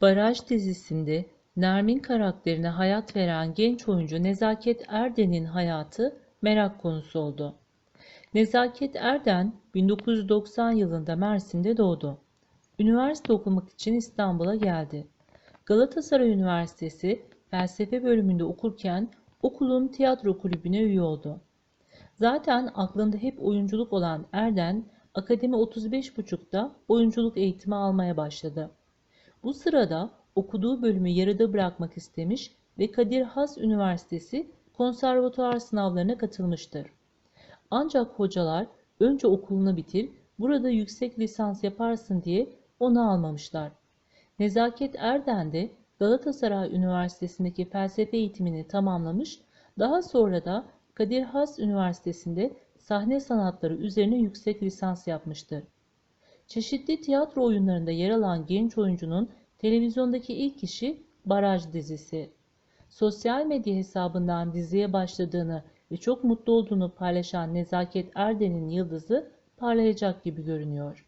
Baraj dizisinde Nermin karakterine hayat veren genç oyuncu Nezaket Erden'in hayatı merak konusu oldu. Nezaket Erden 1990 yılında Mersin'de doğdu. Üniversite okumak için İstanbul'a geldi. Galatasaray Üniversitesi felsefe bölümünde okurken okulun tiyatro kulübüne üye oldu. Zaten aklında hep oyunculuk olan Erden, Akademi 35.5'da oyunculuk eğitimi almaya başladı. Bu sırada okuduğu bölümü yarıda bırakmak istemiş ve Kadir Has Üniversitesi konservatuar sınavlarına katılmıştır. Ancak hocalar önce okulunu bitir, burada yüksek lisans yaparsın diye onu almamışlar. Nezaket Erden de Galatasaray Üniversitesi'ndeki felsefe eğitimini tamamlamış, daha sonra da Kadir Has Üniversitesi'nde sahne sanatları üzerine yüksek lisans yapmıştır. Çeşitli tiyatro oyunlarında yer alan genç oyuncunun televizyondaki ilk işi Baraj dizisi. Sosyal medya hesabından diziye başladığını ve çok mutlu olduğunu paylaşan Nezaket Erden'in yıldızı parlayacak gibi görünüyor.